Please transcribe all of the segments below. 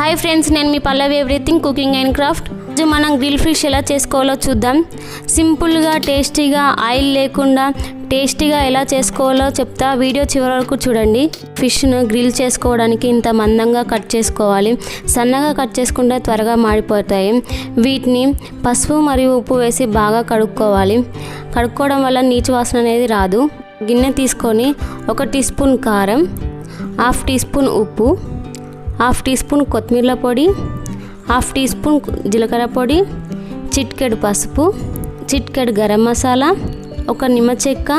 Hi friends నేను మీ Pallavi everything cooking and craft రోజు మనం గ్రిల్ ఫిష్ ఎలా చేసుకోవాలో చూద్దాం. సింపుల్గా టేస్టీగా ఆయిల్ లేకుండా టేస్టీగా ఎలా చేసుకోవాలో చెప్తా. వీడియో చివరి వరకు చూడండి. ఫిష్ను గ్రిల్ చేసుకోవడానికి ఇంత మందంగా కట్ చేసుకోవాలి. సన్నగా కట్ చేసుకుంటే త్వరగా మాడిపోతాయి. వీటిని పసుపు మరియు ఉప్పు వేసి బాగా కడుక్కోవాలి. కడుక్కోవడం వల్ల నీచు వాసన అనేది రాదు. గిన్నె తీసుకొని ఒక టీ స్పూన్ కారం హాఫ్ టీ స్పూన్ ఉప్పు హాఫ్ టీ స్పూన్ కొత్తిమీర పొడి హాఫ్ టీ స్పూన్ జీలకర్ర పొడి చిట్కెడు పసుపు చిట్కెడు గరం మసాలా ఒక నిమ్మ చెక్క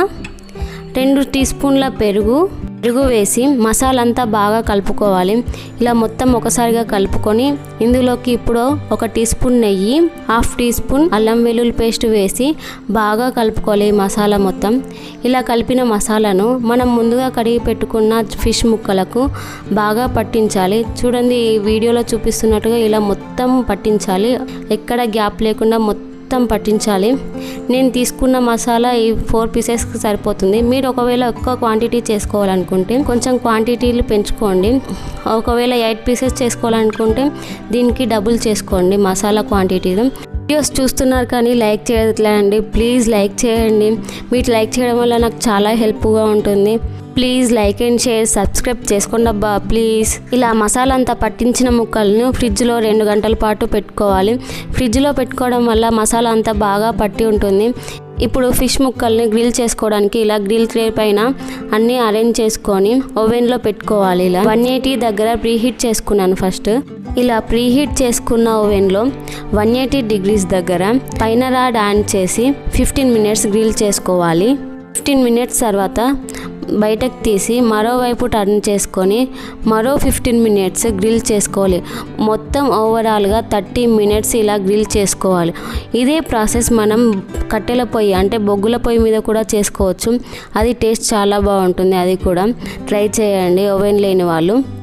రెండు టీ స్పూన్ల పెరుగు పెరుగు వేసి మసాలంతా బాగా కలుపుకోవాలి. ఇలా మొత్తం ఒకసారిగా కలుపుకొని ఇందులోకి ఇప్పుడు ఒక టీ స్పూన్ నెయ్యి హాఫ్ టీ స్పూన్ అల్లం వెల్లుల్లి పేస్ట్ వేసి బాగా కలుపుకోవాలి ఈ మసాలా మొత్తం. ఇలా కలిపిన మసాలాను మనం ముందుగా కడిగి పెట్టుకున్న ఫిష్ ముక్కలకు బాగా పట్టించాలి. చూడండి ఈ వీడియోలో చూపిస్తున్నట్టుగా ఇలా మొత్తం పట్టించాలి. ఎక్కడ గ్యాప్ లేకుండా మొత్తం మొత్తం పట్టించాలి. నేను తీసుకున్న మసాలా ఈ ఫోర్ పీసెస్కి సరిపోతుంది. మీరు ఒకవేళ ఎక్కువ క్వాంటిటీ చేసుకోవాలనుకుంటే కొంచెం క్వాంటిటీలు పెంచుకోండి. ఒకవేళ ఎయిట్ పీసెస్ చేసుకోవాలనుకుంటే దీనికి డబుల్ చేసుకోండి మసాలా క్వాంటిటీలు వీడియోస్ చూస్తున్నారు కానీ లైక్ చేయట్లేదండి. ప్లీజ్ లైక్ చేయండి. మీరు లైక్ చేయడం వల్ల నాకు చాలా హెల్ప్గా ఉంటుంది. Please like and share subscribe చేసుకోండి అబ్బా ప్లీజ్. ఇలా మసాలా అంతా పట్టించిన ముక్కలను ఫ్రిడ్జ్లో రెండు గంటల పాటు పెట్టుకోవాలి. ఫ్రిడ్జ్లో పెట్టుకోవడం వల్ల మసాలా అంతా బాగా పట్టి ఉంటుంది. ఇప్పుడు ఫిష్ ముక్కల్ని గ్రిల్ చేసుకోవడానికి ఇలా గ్రిల్ ట్రే పైన అన్నీ అరేంజ్ చేసుకొని ఓవెన్లో పెట్టుకోవాలి ఇలా. వన్ ఎయిటీ దగ్గర ప్రీహీట్ చేసుకున్నాను ఫస్ట్. ఇలా ప్రీహీట్ చేసుకున్న ఓవెన్లో వన్ ఎయిటీ డిగ్రీస్ దగ్గర పైన రాడ్ ఆన్ చేసి ఫిఫ్టీన్ మినిట్స్ గ్రిల్ చేసుకోవాలి. ఫిఫ్టీన్ మినిట్స్ తర్వాత బయటకు తీసి మరోవైపు టర్న్ చేసుకొని మరో ఫిఫ్టీన్ మినిట్స్ గ్రిల్ చేసుకోవాలి. మొత్తం ఓవరాల్గా థర్టీ మినిట్స్ ఇలా గ్రిల్ చేసుకోవాలి. ఇదే ప్రాసెస్ మనం కట్టెల పొయ్యి అంటే బొగ్గుల పొయ్యి మీద కూడా చేసుకోవచ్చు. అది టేస్ట్ చాలా బాగుంటుంది. అది కూడా ట్రై చేయండి. ఓవెన్ లేని వాళ్ళు.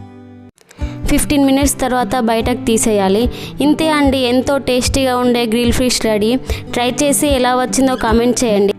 ఫిఫ్టీన్ మినిట్స్ తర్వాత బయటకు తీసేయాలి. ఇంతే అండి. ఎంతో టేస్టీగా ఉండే గ్రిల్ ఫిష్ రెడీ. ట్రై చేసి ఎలా వచ్చిందో కామెంట్ చేయండి.